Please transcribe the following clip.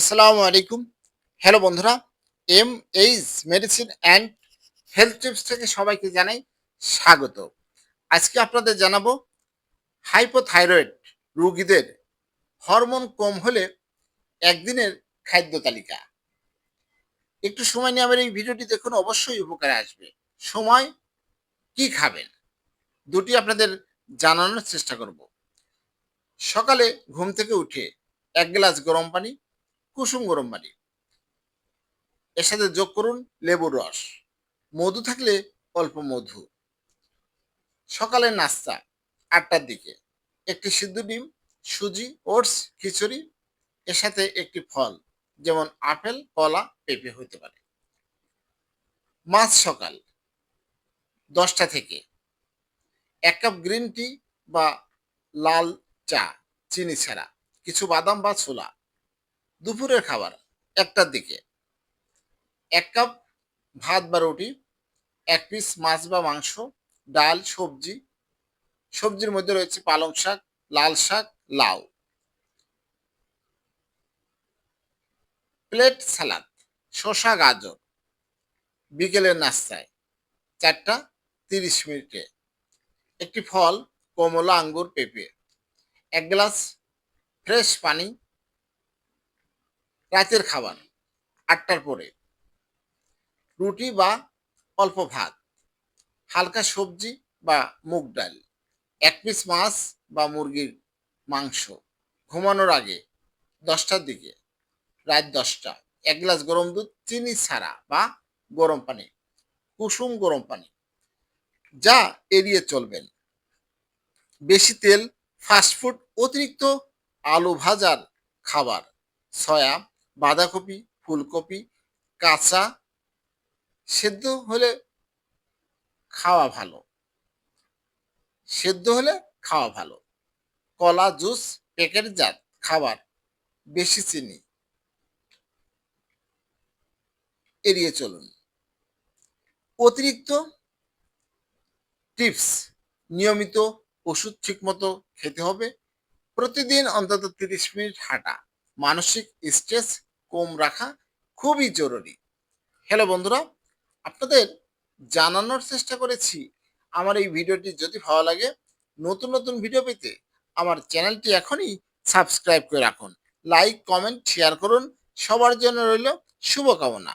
আসসালামু আলাইকুম। হ্যালো বন্ধুরা M H medicine and health tips থেকে সবাইকে জানাই স্বাগত। আজকে আপনাদের জানাব হাইপোথাইরয়েড রোগীদের হরমোন কম হলে একদিনের খাদ্য তালিকা। একটু সময় নিয়ে আমার এই ভিডিওটি দেখুন, অবশ্যই উপকারে আসবে। সময়, কি খাবেন? দুটি আপনাদের জানানোর চেষ্টা করব। সকালে ঘুম থেকে উঠে এক গ্লাস গরম পানি কুসুম গরম পানি। এর সাথে যোগ করুন লেবুর রস। মধু থাকলে অল্প মধু। সকালের নাস্তা, আটটার দিকে। একটি সিদ্ধ ডিম, সুজি, ওটস, খিচুড়ি, এর সাথে একটি ফল, যেমন আপেল, কলা, পেঁপে হতে পারে। মাছ সকাল, দশটা থেকে। এক কাপ গ্রিন টি বা লাল চা, চিনি ছাড়া। কিছু বাদাম বা ছোলা। দুপুরের খাবার, একটার দিকে। এক কাপ ভাত বা রুটি, এক পিস মাছ বা মাংস, ডাল, সবজি। সবজির মধ্যে রয়েছে পালং শাক, লাল শাক, লাউ। প্লেট সালাদ, শসা, গাজর। বিকেলের নাস্তায় চারটা তিরিশ মিনিটে। একটি ফল, কমলা, আঙ্গুর, পেঁপে। এক গ্লাস ফ্রেশ পানি রাতের খাবার, আটটার পরে। রুটি বা অল্প ভাত, হালকা সবজি বা মুগ ডাল, এক পিস মাছ বা মুরগির মাংস ঘুমানোর আগে দশটার দিকে, রাত দশটা, এক গ্লাস গরম দুধ, চিনি ছাড়া বা গরম পানি, কুসুম গরম পানি, যা এড়িয়ে চলবেন। বেশি তেল ফাস্টফুড অতিরিক্ত আলু ভাজার খাবার, সয়া বাঁধাকপি, ফুলকপি, কাঁচা সেদ্ধ হলে খাওয়া ভালো। সেদ্ধ হলে খাওয়া ভালো। কলা, জুস প্যাকেটজাত খাবার, বেশি চিনি। এড়িয়ে চলুন। অতিরিক্ত টিপস, নিয়মিত ওষুধ ঠিকমতো খেতে হবে। প্রতিদিন অন্তত তিরিশ মিনিট হাঁটা। মানসিক স্ট্রেস কম রাখা খুবই জরুরি। হ্যালো বন্ধুরা, আপনাদের জানানোর চেষ্টা করেছি আমার এই ভিডিওটি যদি ভালো লাগে, নতুন নতুন ভিডিও পেতে আমার চ্যানেলটি এখনই সাবস্ক্রাইব করে রাখুন। লাইক কমেন্ট শেয়ার করুন। সবার জন্য রইল শুভকামনা।